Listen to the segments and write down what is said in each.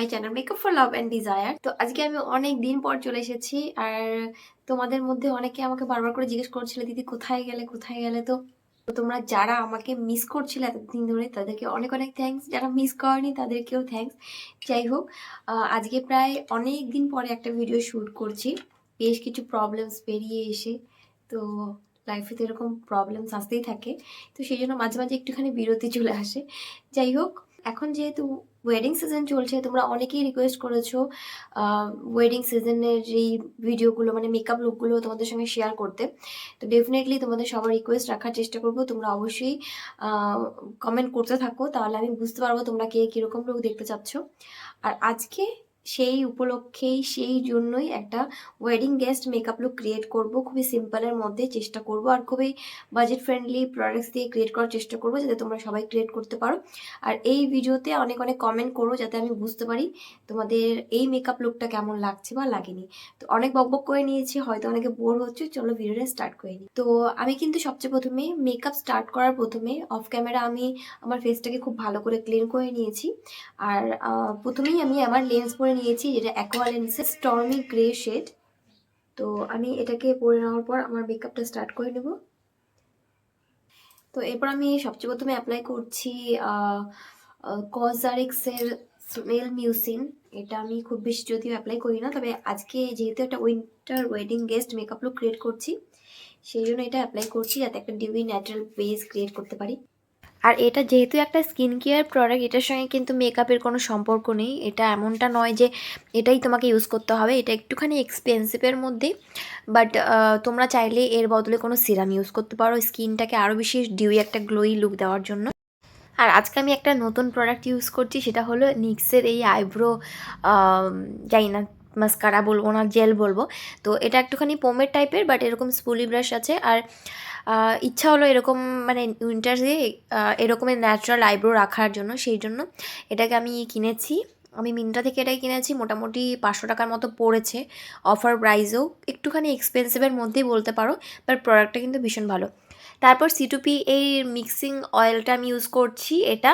My channel makeup for love and desire তো আজকে আমি অনেক দিন পর চলে এসেছি, আর তোমাদের মধ্যে অনেকে আমাকে বারবার করে জিজ্ঞেস করছিলে, দিদি, কোথায় গেলে কোথায় গেলে? তো তোমরা যারা আমাকে মিস করছিলে এতদিন ধরে, তাদেরকে অনেক অনেক থ্যাঙ্কস যারা মিস করেনি, তাদেরকেও থ্যাঙ্কস যাই হোক আজকে প্রায় অনেক দিন পরে একটা ভিডিও শ্যুট করছি। বেশ কিছু প্রবলেমস পেরিয়ে এসে, তো লাইফে তো এরকম প্রবলেমস আসতেই থাকে। তো সেই জন্য মাঝে মাঝে একটুখানি বিরতি চলে আসে। যাই হোক এখন যেহেতু ওয়েডিং সিজন চলছে, তোমরা অনেকেই রিকোয়েস্ট করেছ ওয়েডিং সিজনের যেই ভিডিওগুলো মানে মেকআপ লুকগুলো তোমাদের সঙ্গে শেয়ার করতে। তো ডেফিনেটলি তোমাদের সবার রিকোয়েস্ট রাখার চেষ্টা করব। তোমরা অবশ্যই কমেন্ট করতে থাকো, তাহলে আমি বুঝতে পারব তোমরা কে কীরকম লুক দেখতে চাচ্ছ। আর আজকে সেই উপলক্ষেই, সেই জন্যই একটা wedding guest makeup look create করব। খুবই সিম্পলের মধ্যে চেষ্টা করব আর খুবই বাজেট ফ্রেন্ডলি প্রোডাক্টস দিয়ে ক্রিয়েট করার চেষ্টা করব যাতে তোমরা সবাই ক্রিয়েট করতে পারো। আর এই ভিডিওতে অনেক অনেক কমেন্ট করো যাতে আমি বুঝতে পারি তোমাদের এই মেকআপ লুকটা কেমন লাগছে বা লাগেনি। তো অনেক বকবক করে নিয়েছি, হয়তো অনেকে বোর হচ্ছে, চলো ভিডিওটা স্টার্ট করে নিই। তো আমি কিন্তু সবচেয়ে প্রথমে মেকআপ স্টার্ট করার প্রথমে অফ ক্যামেরা আমি আমার ফেসটাকে খুব ভালো করে ক্লিন করে নিয়েছি। আর প্রথমেই আমি আমার লেন্স পরে নিয়েছি, যেটা অ্যাকোয়া লেন্সের স্টর্মি গ্রে শেড তো আমি এটাকে পরে নেওয়ার পর আমার মেকআপটা স্টার্ট করে নেব। তো এরপর আমি সবচেয়ে প্রথমে অ্যাপ্লাই করছি কজারিক্সের স্মেল মিউসিন এটা আমি খুব বেশি যদিও অ্যাপ্লাই করি না, তবে আজকে যেহেতু একটা winter wedding guest makeup look create করছি, সেই জন্য এটা অ্যাপ্লাই করছি যাতে একটা ডিউই ন্যাচারাল বেস ক্রিয়েট করতে পারি। আর এটা যেহেতু একটা স্কিন কেয়ার প্রোডাক্ট এটার সঙ্গে কিন্তু মেকআপের কোনো সম্পর্ক নেই। এটা এমনটা নয় যে এটাই তোমাকে ইউজ করতে হবে। এটা একটুখানি এক্সপেন্সিভের মধ্যে বাট তোমরা চাইলে এর বদলে কোনো সিরাম ইউজ করতে পারো স্কিনটাকে আরও বেশি ডিউই একটা গ্লোই লুক দেওয়ার জন্য। আর আজকে আমি একটা নতুন প্রোডাক্ট ইউজ করছি, সেটা হলো নিক্সের এই আইব্রো জানি না মাস্কারা বলব না জেল বলব। তো এটা একটুখানি পোমের টাইপের বাট এরকম স্পুলি ব্রাশ আছে। আর ইচ্ছা হলো এরকম মানে উইন্টার্সে এরকমের ন্যাচারাল আইব্রো রাখার জন্য, সেই জন্য এটাকে আমি কিনেছি। আমি মিন্ট্রা থেকে এটাই কিনেছি, মোটামুটি পাঁচশো টাকার মতো পড়েছে। অফার প্রাইসেও একটুখানি এক্সপেন্সিভের মধ্যেই বলতে পারো বাট প্রোডাক্টটা কিন্তু ভীষণ ভালো। তারপর সিটুপি এই মিক্সিং অয়েলটা আমি ইউজ করছি, এটা।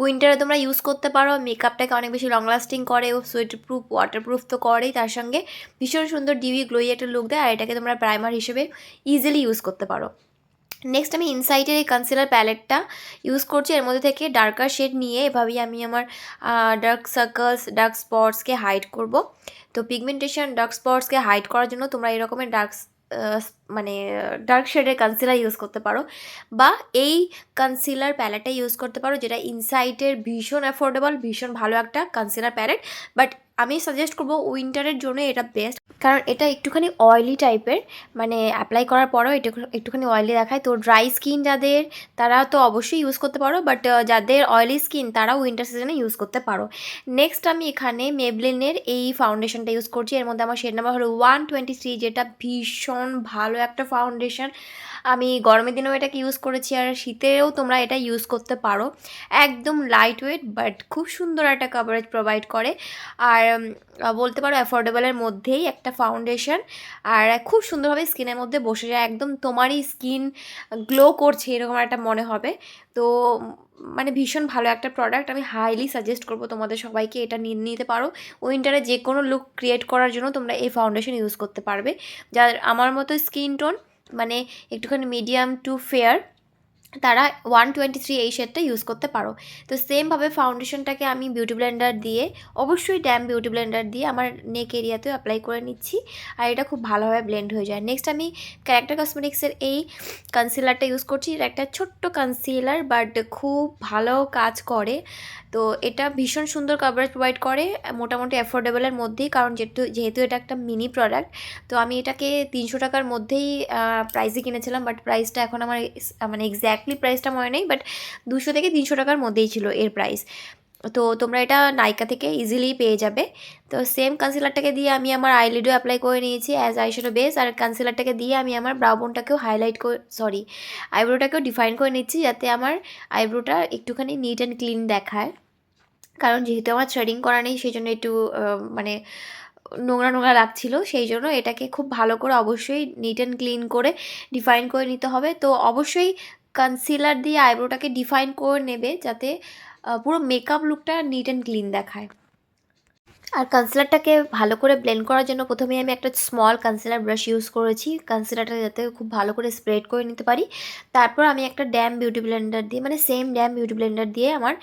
উইন্টারে তোমরা ইউজ করতে পারো মেকআপটাকে অনেক বেশি লং লাস্টিং করে, ও সুইট প্রুফ ওয়াটার প্রুফ তো করেই তার সঙ্গে। ভীষণ সুন্দর ডিউই গ্লোই একটা লুক দেয়, আর এটাকে তোমরা প্রাইমার হিসেবে ইজিলি ইউজ করতে পারো। নেক্সট আমি ইনসাইটের এই কনসিলার প্যালেটটা ইউজ করছি, এর মধ্যে থেকে ডার্কার শেড নিয়ে এভাবেই আমি আমার ডার্ক সার্কলস ডার্ক স্পটসকে হাইড করব। তো পিগমেন্টেশন ডার্ক স্পটসকে হাইড করার জন্য তোমরা এরকমের ডার্ক মানে ডার্ক শেডের কনসিলার ইউজ করতে পারো বা এই কনসিলার প্যালেটটা ইউজ করতে পারো যেটা ইনসাইটের ভীষণ অ্যাফোর্ডেবল ভীষণ ভালো একটা কনসিলার প্যালেট বাট আমি সাজেস্ট করব উইন্টারের জন্য এটা বেস্ট কারণ এটা একটুখানি অয়েলি টাইপের মানে অ্যাপ্লাই করার পরেও এটা একটুখানি অয়েলি দেখায়। তো ড্রাই স্কিন যাদের, তারা তো অবশ্যই ইউজ করতে পারো বাট যাদের অয়েলি স্কিন তারাও উইন্টার সিজনে ইউজ করতে পারো। নেক্সট আমি এখানে মেবলিনের এই ফাউন্ডেশনটা ইউজ করছি। এর মধ্যে আমার শেড নাম্বার হলো ওয়ান টোয়েন্টি থ্রি যেটা ভীষণ ভালো একটা ফাউন্ডেশন আমি গরমের দিনেও এটাকে ইউজ করেছি, আর শীতেও তোমরা এটা ইউজ করতে পারো। একদম লাইট ওয়েট বাট খুব সুন্দর একটা কাভারেজ প্রোভাইড করে। আর উম, বলতে পারো অ্যাফোর্ডেবলের মধ্যেই একটা ফাউন্ডেশন আর খুব সুন্দরভাবে স্কিনের মধ্যে বসে যায় একদম তোমারই স্কিন গ্লো করছে এরকম একটা মনে হবে। তো মানে ভীষণ ভালো একটা প্রোডাক্ট আমি হাইলি সাজেস্ট করব তোমাদের সবাইকে এটা নিয়ে নিতে পারো। উইন্টারে যে কোনো লুক ক্রিয়েট করার জন্য তোমরা এই ফাউন্ডেশন ইউজ করতে পারবে। যার আমার মতো স্কিন টোন মানে একটুখানি মিডিয়াম টু ফেয়ার তারা ওয়ান টোয়েন্টি থ্রি এই শেডটা ইউজ করতে পারো। তো সেমভাবে ফাউন্ডেশনটাকে আমি বিউটি ব্লেন্ডার দিয়ে, অবশ্যই ড্যাম বিউটি ব্লেন্ডার দিয়ে আমার নেক এরিয়াতেও অ্যাপ্লাই করে নিচ্ছি। আর এটা খুব ভালোভাবে ব্লেন্ড হয়ে যায়। নেক্সট আমি ক্যারেক্টার কসমেটিক্সের এই কনসিলারটা ইউজ করছি। এটা একটা ছোট্ট কনসিলার বাট খুব ভালো কাজ করে। তো এটা ভীষণ সুন্দর কাভারেজ প্রোভাইড করে, মোটামুটি অ্যাফোর্ডেবলের মধ্যেই কারণ যেহেতু যেহেতু এটা একটা মিনি প্রোডাক্ট তো আমি এটাকে তিনশো টাকার মধ্যেই প্রাইসে কিনেছিলাম বাট প্রাইসটা এখন আমার মানে এক্স্যাক্টলি প্রাইসটা মনে নেই বাট দুশো থেকে তিনশো টাকার মধ্যেই ছিল এর প্রাইস তো তোমরা এটা নাইকা থেকে ইজিলি পেয়ে যাবে। তো সেম কনসিলারটাকে দিয়ে আমি আমার আইলিডও অ্যাপ্লাই করে নিয়েছি অ্যাজ আই আইশ্যাডো বেস আর কনসিলারটাকে দিয়ে আমি আমার ব্রাউবনটাকেও হাইলাইট করে সরি আইব্রোটাকেও ডিফাইন করে নিচ্ছি যাতে আমার আইব্রোটা একটুখানি নিট অ্যান্ড ক্লিন দেখায়। কারণ যেহেতু আমার থ্রেডিং করা নেই সেই জন্য একটু মানে নোংরা নোংরা লাগছিল, সেই জন্য এটাকে খুব ভালো করে অবশ্যই নিট অ্যান্ড ক্লিন করে ডিফাইন করে নিতে হবে। তো অবশ্যই কনসিলার দিয়ে আইব্রোটাকে ডিফাইন করে নেবে যাতে পুরো মেকআপ লুকটা নিট অ্যান্ড ক্লিন দেখায়। আর কনসিলারটাকে ভালো করে ব্লেন্ড করার জন্য প্রথমে আমি একটা স্মল কনসিলার ব্রাশ ইউজ করেছি। কনসিলারটা যাতে খুব ভালো করে স্প্রেড করে নিতে পারি। তারপর আমি একটা ড্যাম বিউটি ব্লেন্ডার দিয়ে মানে সেম ড্যাম বিউটি ব্লেন্ডার দিয়ে আমার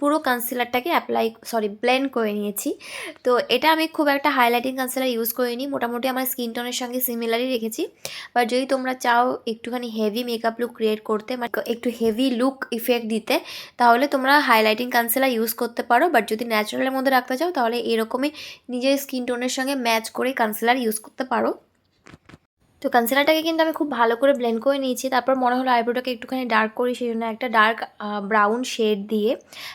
পুরো কনসিলারটাকে অ্যাপ্লাই সরি ব্লেন্ড করে নিয়েছি। তো এটা আমি খুব একটা হাইলাইটিং কনসিলার ইউজ করিনি, মোটামুটি আমার স্কিন টোনের সঙ্গে সিমিলারই রেখেছি। বাট যদি তোমরা চাও একটুখানি হেভি মেকআপ লুক ক্রিয়েট করতে মানে একটু হেভি লুক ইফেক্ট দিতে, তাহলে তোমরা হাইলাইটিং কনসিলার ইউজ করতে পারো। বাট যদি ন্যাচারালের মধ্যে রাখতে চাও, তাহলে এরকমই নিজের স্কিন টোনের সঙ্গে ম্যাচ করে কনসিলার ইউজ করতে পারো। তো কনসিলারটাকে কিন্তু আমি খুব ভালো করে ব্লেন্ড করে নিয়েছি। তারপর মনে হলো আইব্রোটাকে একটুখানি ডার্ক করি সেই জন্য একটা ডার্ক ব্রাউন শেড দিয়ে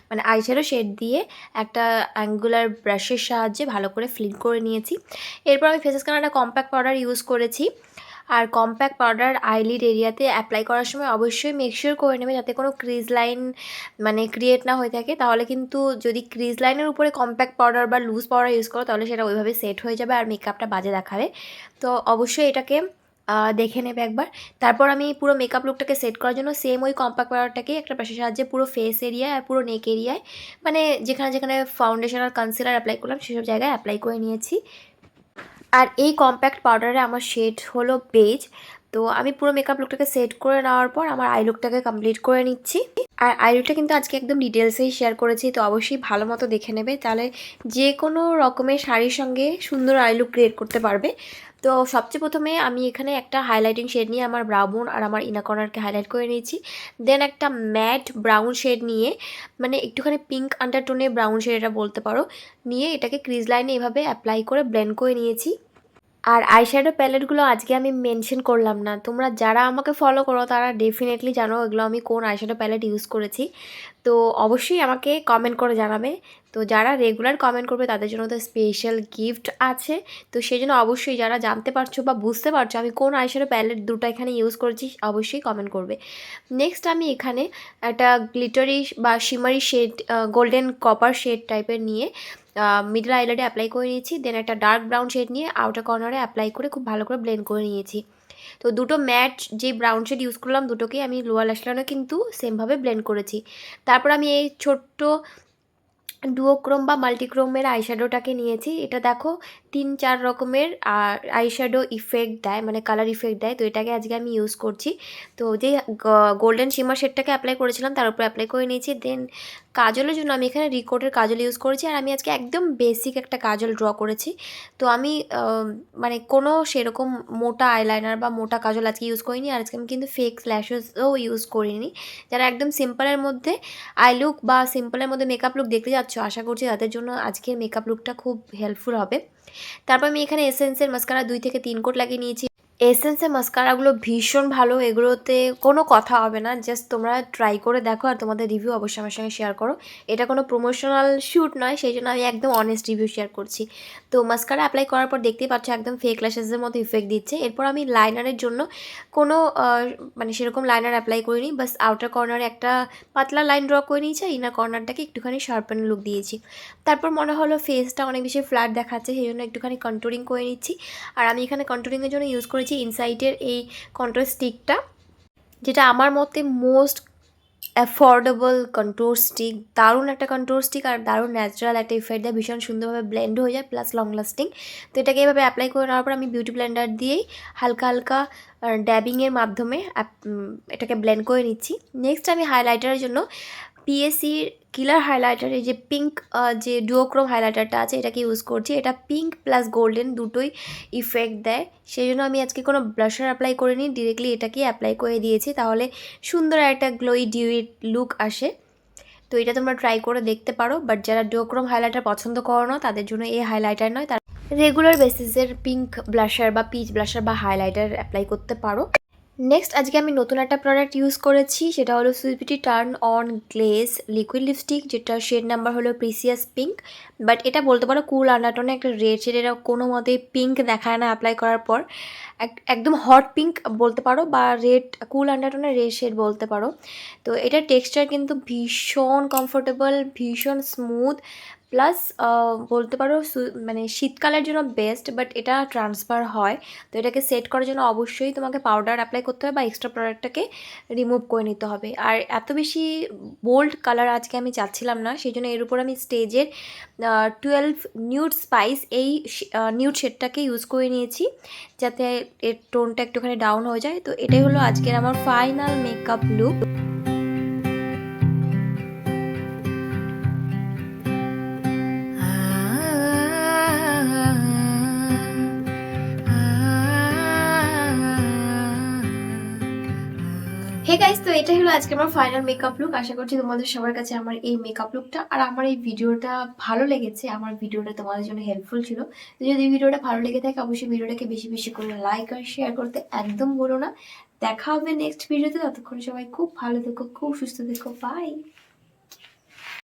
মানে আইশ্যাডো শেড দিয়ে একটা অ্যাঙ্গুলার ব্রাশের সাহায্যে ভালো করে ফ্লিক করে নিয়েছি। এরপর আমি ফেসেস কানারটা কম্প্যাক্ট পাউডার ইউজ করেছি। আর কম্প্যাক্ট পাউডার আইলিড এরিয়াতে অ্যাপ্লাই করার সময় অবশ্যই মেকশিওর করে নেবে যাতে কোনো ক্রিজ লাইন মানে ক্রিয়েট না হয়ে থাকে। তাহলে কিন্তু যদি ক্রিজ লাইনের উপরে কম্প্যাক্ট পাউডার বা লুজ পাউডার ইউজ করো, তাহলে সেটা ওইভাবে সেট হয়ে যাবে আর মেকআপটা বাজে দেখাবে। তো অবশ্যই এটাকে দেখে নেবে একবার। তারপর আমি পুরো মেকআপ লুকটাকে সেট করার জন্য সেম ওই কম্প্যাক্ট পাউডারটাকে একটা ব্রাশের সাহায্যে পুরো ফেস এরিয়ায় আর পুরো নেক এরিয়ায় মানে যেখানে যেখানে ফাউন্ডেশন আর কনসিলার অ্যাপ্লাই করলাম, সেসব জায়গায় অ্যাপ্লাই করে নিয়েছি। আর এই কম্প্যাক্ট পাউডারে আমার শেড হলো বেজ তো আমি পুরো মেকআপ লুকটাকে সেট করে নেওয়ার পর আমার আই লুকটাকে কমপ্লিট করে নিচ্ছি। আর আই লুকটা কিন্তু আজকে একদম ডিটেলসেই শেয়ার করেছি, তো অবশ্যই ভালো মতো দেখে নেবে। তাহলে যে কোনো রকমের শাড়ির সঙ্গে সুন্দর আই লুক ক্রিয়েট করতে পারবে। তো সবচেয়ে প্রথমে আমি এখানে একটা হাইলাইটিং শেড নিয়ে আমার ব্রাউন আর আমার ইনাকর্নারকে হাইলাইট করে নিয়েছি। দেন একটা ম্যাট ব্রাউন শেড নিয়ে মানে একটুখানি পিঙ্ক আন্ডারটোনে ব্রাউন শেড এটা বলতে পারো, নিয়ে এটাকে ক্রিজ লাইনে এভাবে অ্যাপ্লাই করে ব্লেন্ড করে নিয়েছি। আর আইশ্যাডো প্যালেটগুলো আজকে আমি মেনশন করলাম না। তোমরা যারা আমাকে ফলো করো, তারা ডেফিনেটলি জানো এগুলো আমি কোন আইশ্যাডো প্যালেট ইউজ করেছি। তো অবশ্যই আমাকে কমেন্ট করে জানাবে। তো যারা রেগুলার কমেন্ট করবে, তাদের জন্য তো স্পেশাল গিফট আছে। তো সেই জন্য অবশ্যই যারা জানতে পারছ বা বুঝতে পারছ আমি কোন আইশ্যাডো প্যালেট দুটো এখানে ইউজ করেছি, অবশ্যই কমেন্ট করবে। নেক্সট আমি এখানে একটা গ্লিটারি বা shimmery shade golden copper shade টাইপের নিয়ে মিডল আইল্যান্ডে অ্যাপ্লাই করে নিয়েছি দেন একটা ডার্ক ব্রাউন শেড নিয়ে আউটার কর্নারে অ্যাপ্লাই করে খুব ভালো করে ব্লেন্ড করে নিয়েছি। তো দুটো ম্যাট, যে ব্রাউন শেড ইউজ করলাম, দুটোকেই আমি লোয়ার ল্যাশলাইনে কিন্তু সেমভাবে ব্লেন্ড করেছি। তারপর আমি এই ছোট্ট ডুয়োক্রোম বা মাল্টিক্রোমের আইশ্যাডোটাকে নিয়েছি। এটা দেখো, তিন চার রকমের আইশ্যাডো ইফেক্ট দেয় মানে কালার ইফেক্ট দেয়। তো এটাকে আজকে আমি ইউজ করছি। তো যে গোল্ডেন শিমার শেডটাকে অ্যাপ্লাই করেছিলাম, তার উপরে অ্যাপ্লাই করে নিয়েছি। দেন কাজলের জন্য আমি এখানে রিকোটের কাজল ইউজ করেছি, আর আমি আজকে একদম বেসিক একটা কাজল ড্র করেছি। তো আমি মানে কোনো সেরকম মোটা আইলাইনার বা মোটা কাজল আজকে ইউজ করিনি, আর আজকে আমি কিন্তু ফেক ল্যাশেসও ইউজ করিনি। যারা একদম সিম্পলের মধ্যে আই লুক বা সিম্পলের মধ্যে মেকআপ লুক দেখতে যাচ্ছ আশা করছি তাদের জন্য আজকের মেকআপ লুকটা খুব হেল্পফুল হবে। তারপর আমি এখানে এসেন্সের মাস্কারা দুই থেকে তিন কোট লাগিয়ে নিয়েছি। এসেন্সের মাস্কারাগুলো ভীষণ ভালো, এগুলোতে কোনো কথা হবে না জাস্ট তোমরা ট্রাই করে দেখো আর তোমাদের রিভিউ অবশ্যই আমার সঙ্গে শেয়ার করো। এটা কোনো প্রমোশনাল শ্যুট নয়, সেই জন্য আমি একদম অনেস্ট রিভিউ শেয়ার করছি। তো মাস্কারা অ্যাপ্লাই করার পর দেখতেই পাচ্ছ একদম ফেক ল্যাশেসের মতো ইফেক্ট দিচ্ছে। এরপর আমি লাইনারের জন্য কোনো মানে সেরকম লাইনার অ্যাপ্লাই করিনি, বাস আউটার কর্নারে একটা পাতলা লাইন ড্র করে নিয়েছি, আর ইনার কর্নারটাকে একটুখানি শার্পেন লুক দিয়েছি। তারপর মনে হলো ফেসটা অনেক বেশি ফ্ল্যাট দেখাচ্ছে, সেই জন্য একটুখানি কন্ট্রোলিং করে নিচ্ছি। আর আমি এখানে কন্ট্রোলিংয়ের জন্য ইউজ করেছি ইনসাইটের এই কন্ট্রোল স্টিকটা যেটা আমার মতে মোস্ট অ্যাফোর্ডেবল কন্ট্রোল স্টিক দারুণ একটা কন্ট্রোল স্টিক আর দারুণ ন্যাচারাল একটা ইফেক্ট দেয়। ভীষণ সুন্দরভাবে ব্লেন্ড হয়ে যায় প্লাস লং লাস্টিং তো এটাকে এভাবে অ্যাপ্লাই করে নেওয়ার পর আমি বিউটি ব্লেন্ডার দিয়েই হালকা হালকা ড্যাবিংয়ের মাধ্যমে এটাকে ব্লেন্ড করে নিচ্ছি। নেক্সট আমি হাইলাইটারের জন্য পিএসসির কিলার হাইলাইটার এই যে পিঙ্ক যে ডুয়োক্রোম হাইলাইটারটা আছে, এটাকে ইউজ করছি। এটা পিঙ্ক প্লাস গোল্ডেন দুটোই ইফেক্ট দেয়। সেই জন্য আমি আজকে কোনো ব্লাশার অ্যাপ্লাই করিনি ডিরেক্টলি এটাকেই অ্যাপ্লাই করে দিয়েছি। তাহলে সুন্দর একটা গ্লোই ডিউইট লুক আসে। তো এটা তোমরা ট্রাই করে দেখতে পারো। বাট যারা ডুয়োক্রোম হাইলাইটার পছন্দ করো না, তাদের জন্য এই হাইলাইটার নয়। তারা রেগুলার বেসিসের পিঙ্ক ব্লাশার বা পিচ ব্লাশার বা হাইলাইটার অ্যাপ্লাই করতে পারো। নেক্সট আজকে আমি নতুন একটা প্রোডাক্ট ইউজ করেছি, সেটা হলো সুইপিটি turn on glaze liquid lipstick যেটা শেড নাম্বার হলো প্রিসিয়াস পিঙ্ক বাট এটা বলতে পারো কুল আন্ডারটোনে একটা রেড শেড এটা কোনো মতে পিঙ্ক দেখায় না অ্যাপ্লাই করার পর। এক- একদম হট পিঙ্ক বলতে পারো, বা রেড কুল আন্ডারটোনে রেড শেড বলতে পারো। তো এটার টেক্সচার কিন্তু ভীষণ কমফোর্টেবল ভীষণ স্মুথ প্লাস বলতে পারো মানে শীতকালের জন্য বেস্ট বাট এটা ট্রান্সফার হয়। তো এটাকে সেট করার জন্য অবশ্যই তোমাকে পাউডার অ্যাপ্লাই করতে হবে বা এক্সট্রা প্রোডাক্টটাকে রিমুভ করে নিতে হবে। আর এত বেশি বোল্ড কালার আজকে আমি চাচ্ছিলাম না সেই জন্য এর উপর আমি স্টেজের টুয়েলভ নিউড স্পাইস এই নিউড শেডটাকে ইউজ করে নিয়েছি, যাতে এর টোনটা একটুখানি ডাউন হয়ে যায়। তো এটাই হলো আজকের আমার final makeup look hey guys তো এটাই হলো আজকে আমার ফাইনাল মেকআপ লুক আশা করছি তোমাদের সবার কাছে আমার এই মেকআপ লুকটা আর আমার এই ভিডিওটা ভালো লেগেছে, আমার ভিডিওটা তোমাদের জন্য হেল্পফুল ছিল। যদি ভিডিওটা ভালো লেগে থাকে, অবশ্যই ভিডিওটাকে বেশি বেশি করে লাইক আর শেয়ার করতে একদম বলো না। দেখা হবে নেক্সট ভিডিওতে ততক্ষণ সবাই খুব ভালো থেকো, খুব সুস্থ থেকো। বাই